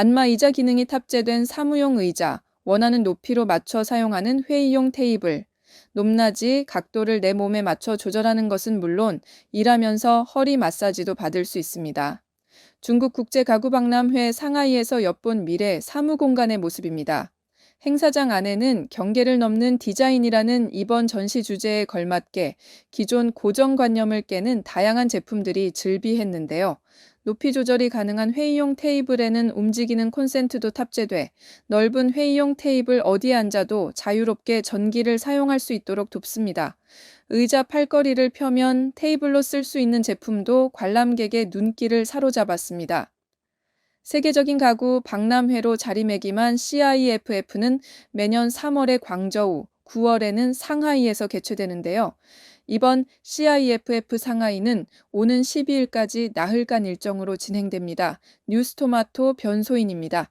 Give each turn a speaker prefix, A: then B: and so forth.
A: 안마의자 기능이 탑재된 사무용 의자, 원하는 높이로 맞춰 사용하는 회의용 테이블, 높낮이, 각도를 내 몸에 맞춰 조절하는 것은 물론 일하면서 허리 마사지도 받을 수 있습니다. 중국 국제 가구 박람회 상하이에서 엿본 미래 사무 공간의 모습입니다. 행사장 안에는 경계를 넘는 디자인이라는 이번 전시 주제에 걸맞게 기존 고정관념을 깨는 다양한 제품들이 즐비했는데요. 높이 조절이 가능한 회의용 테이블에는 움직이는 콘센트도 탑재돼 넓은 회의용 테이블 어디에 앉아도 자유롭게 전기를 사용할 수 있도록 돕습니다. 의자 팔걸이를 펴면 테이블로 쓸 수 있는 제품도 관람객의 눈길을 사로잡았습니다. 세계적인 가구 박람회로 자리매김한 CIFF는 매년 3월에 광저우, 9월에는 상하이에서 개최되는데요. 이번 CIFF 상하이는 오는 12일까지 나흘간 일정으로 진행됩니다. 뉴스토마토 변소인입니다.